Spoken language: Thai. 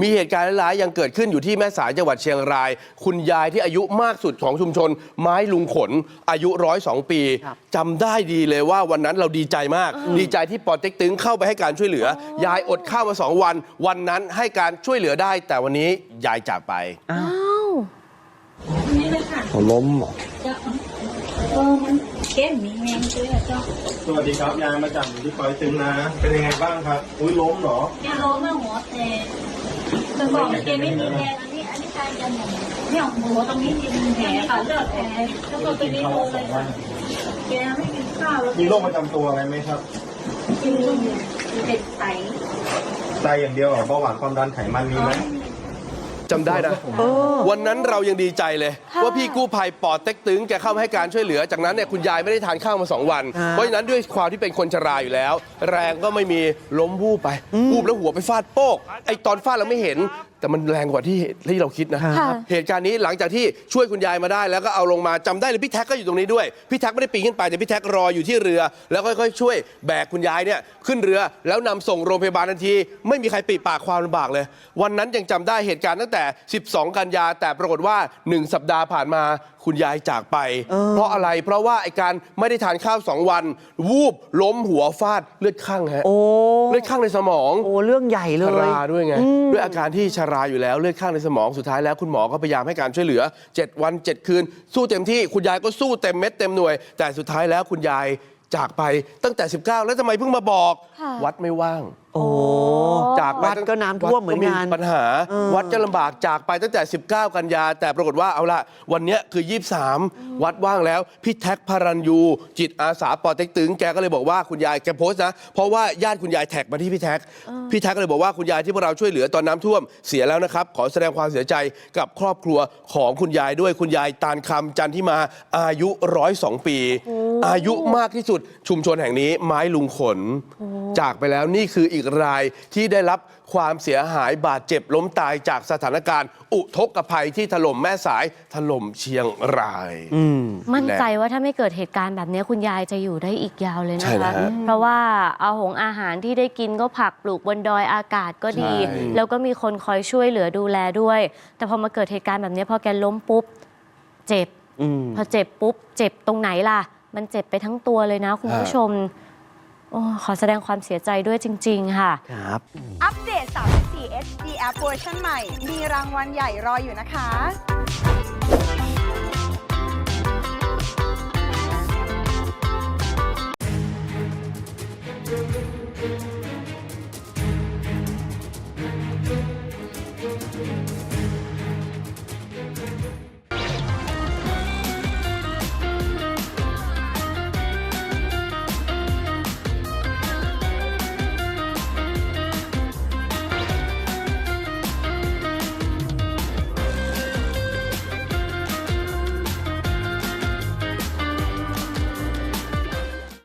มีเหตุการณ์ร้ายๆยังเกิดขึ้นอยู่ที่แม่สายจังหวัดเชียงราย คุณยายที่อายุมากสุดของชุมชน ไม้ลุงขน อายุร้อยสองปีครับจำได้ดีเลยว่าวันนั้นเราดีใจมาก ดีใจที่ปอเต็กตึงเข้าไปให้การช่วยเหลือ ยายอดข้าวมาสองวัน วันนั้นให้การช่วยเหลือได้ แต่วันนี้ยายจากไปอ้าวอ้าวนี่เลยค่ะเขาล้มเหรอเจ้าเออมันเข้มมีแมงด้วยอะเจ้าสวัสดีครับยายมาจากอยู่ที่ปอยตึงนะ เป็นยังไงบ้างครับ อุ้ยล้มเหรอแกโลมาหัวแตก มันบอกแกไม่มีแผลอันนี้อันนี้ตายกันเนี่ยหัวตรงนี้มีแผลค่ะเลือดแผลแล้วก็ตรงนี้โดนเลยค่ะแกไม่กินข้าวแล้วมีโรคประจำตัวอะไรไหมครับกินเป็นไตไตอย่างเดียวเหรอเบาหวานความดันไขมันมีไหม จำได้นะเออวันนั้นเรายังดีใจเลย ว่าพี่กู้ภัยปอเต็กตึงแกเข้ามาให้การช่วยเหลือ จากนั้นเนี่ยคุณยายไม่ได้ทานข้าวมาสองวันฮะเพราะฉะนั้นด้วยความที่เป็นคนชราอยู่แล้ว แรงก็ไม่มีล้มวูบไปวูบแล้วหัวไปฟาดโป๊กไอตอนฟาดเราไม่เห็น แต่มันแรงกว่าที่ที่เราคิดนะค่ะ เหตุการณ์นี้หลังจากที่ช่วยคุณยายมาได้ แล้วก็เอาลงมาจำได้เลยพี่แท็กก็อยู่ตรงนี้ด้วยพี่แท็กไม่ได้ปีนขึ้นไปแต่พี่แท็กรออยู่ที่เรือ แล้วค่อยๆช่วยแบกคุณยายเนี่ยขึ้นเรือแล้วนำส่งโรงพยาบาลทันที ไม่มีใครปิดปากความลำบากเลย วันนั้นยังจำได้เหตุการณ์ตั้งแต่ 12 กันยาแต่ปรากฏว่า 1 สัปดาห์ผ่านมาคุณยายจากไป เพราะอะไรเพราะว่าไอการไม่ได้ทานข้าวสองวัน วูบล้มหัวฟาดเลือดข้างฮะโอ้เลือดข้างในสมอง โอ้เรื่องใหญ่เลชย ราด้วยไงอืมด้วยอาการที่ชรายอยู่แล้วเลือดข้างในสมองสุดท้ายแล้วคุณหมอก็พยายามให้การช่วยเหลือ 7 วัน 7 คืน สู้เต็มที่คุณยายก็สู้เต็มเม็ดเต็มหน่วย แต่สุดท้ายแล้วคุณยาย จากไปตั้งแต่ 19 แล้วทำไมเพิ่งมาบอก ค่ะ วัดไม่ว่าง โอ้ จากไปวัดก็น้ำท่วมเหมือนกันวัดมีปัญหา เออ วัดจะลำบากจากไปตั้งแต่ 19 กันยา แต่ปรากฏว่าเอาละวันเนี้ยคือ 23 วัดว่างแล้ว พี่แท็กพารันยู จิตอาสาปอเต็กตึงแกก็เลยบอกว่าคุณยายแกโพสต์นะ เพราะว่าญาติคุณยายแท็กมาที่พี่แท็ก พี่แท็กก็เลยบอกว่าคุณยายที่พวกเราช่วยเหลือตอนน้ำท่วมเสียแล้วนะครับ ขอแสดงความเสียใจกับครอบครัวของคุณยายด้วยคุณยายตานคำจันทิมาอายุร้อยสองปี อายุมากที่สุดชุมชนแห่งนี้ไม้ลุงขน จากไปแล้วนี่คืออีกรายที่ได้รับความเสียหายบาดเจ็บล้มตายจากสถานการณ์ อุทกภัยที่ถล่มแม่สายถล่มเชียงรายอืมมั่นใจว่าถ้าไม่เกิดเหตุการณ์แบบนี้คุณยายจะอยู่ได้อีกยาวเลยใช่นะแล้คะวเพราะว่าเอาหงอาหารที่ได้กินก็ผักปลูกบนดอยอากาศก็ดีใช่แล้วก็มีคนคอยช่วยเหลือดูแลด้วย แต่พอมาเกิดเหตุการณ์แบบนี้พอแกล้มปุ๊บ เจ็บอืมพอเจ็บปุ๊บ เจ็บตรงไหนล่ะ มันเจ็บไปทั้งตัวเลยนะคุณผู้ชมโอ้ขอแสดงความเสียใจด้วยจริง ๆ ค่ะ ครับ อัปเดต 34 HD App เวอร์ชันใหม่ มีรางวัลใหญ่รออยู่นะคะ